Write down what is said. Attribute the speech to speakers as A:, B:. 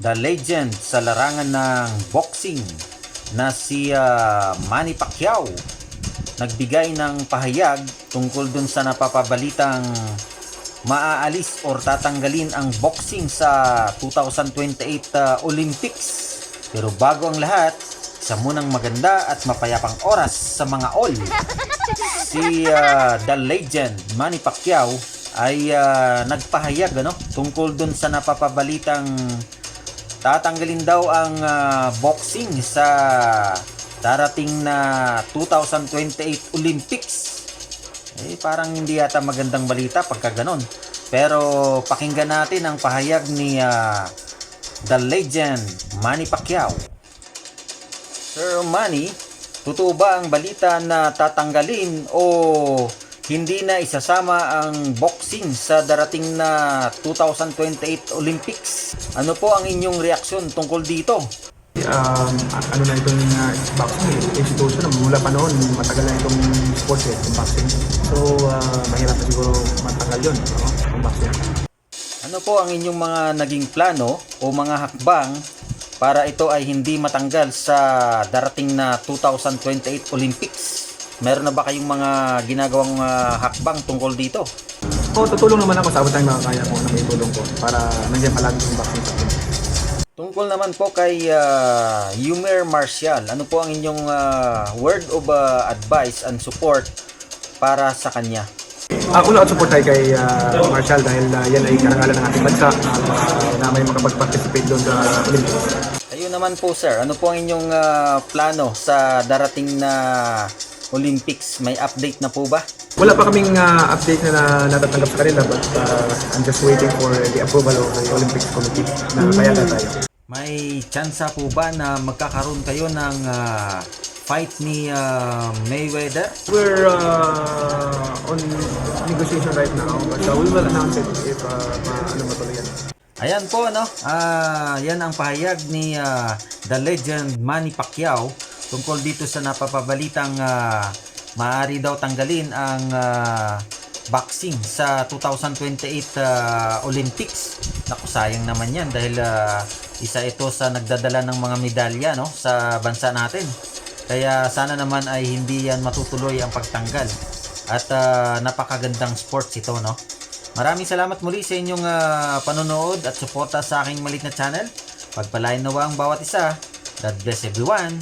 A: the legend sa larangan ng boxing na si ah, Manny Pacquiao nagbigay ng pahayag tungkol dun sa napapabalitang maaalis or tatanggalin ang boxing sa 2028 ah, Olympics. Pero bago ang lahat, isa munang maganda at mapayapang oras sa mga all. Si ah, the legend Manny Pacquiao ay ah, nagpahayag ano tungkol dun sa napapabalitang tatanggalin daw ang ah, boxing sa darating na 2028 Olympics. Eh, parang hindi yata magandang balita pagka ganon. Pero pakinggan natin ang pahayag ni ah, the legend Manny Pacquiao. Sir Manny, totoo ba ang balita na tatanggalin o hindi na isasama ang boxing sa darating na 2028 Olympics? Ano po ang inyong reaksyon tungkol dito?
B: um, ano na itong uh, boxing eh, institution na mula pa noon, matagal na itong sports eh, itong boxing. So, uh, mahirap na siguro matanggal yun, no? Ang boxing.
A: Ano po ang inyong mga naging plano o mga hakbang para ito ay hindi matanggal sa darating na 2028 Olympics? Meron na ba kayong mga ginagawang ah, hakbang tungkol dito?
B: O, tutulong naman ako sa abot ng mga kaya ko na may tulong ko para nandiyan palagi yung boxing sa akin.
A: Tungkol naman po kay uh, Yumer Martial, ano po ang inyong ah, word of ah, advice and support para sa kanya?
B: Ako lang at support tayo kay uh, Marshall dahil uh, yan ay karangalan ng ating bansa uh, na may makapag-participate doon sa Olympics.
A: Ayun naman po sir, ano po ang inyong ah, plano sa darating na Olympics? May update na po ba?
B: Wala pa kaming uh, update na, na natatanggap sa kanila but uh, I'm just waiting for the approval of the Olympics Committee na kaya na tayo.
A: May tsansa po ba na magkakaroon kayo ng ah, fight ni ah, Mayweather?
B: We're uh, on negotiation right now but uh, we will announce it if uh, ma- ano matuloy yan.
A: Ayan po no, ah yan ang pahayag ni ah, the legend Manny Pacquiao tungkol dito sa napapabalitang ah, maaari daw tanggalin ang ah, boxing sa 2028 ah, Olympics. Naku, sayang naman yan dahil ah, isa ito sa nagdadala ng mga medalya no sa bansa natin. Kaya sana naman ay hindi yan matutuloy ang pagtanggal. At ah, napakagandang sports ito no. Maraming salamat muli sa inyong ah, panonood at suporta sa aking malit na channel. Pagpalain nawa ang bawat isa. God bless everyone.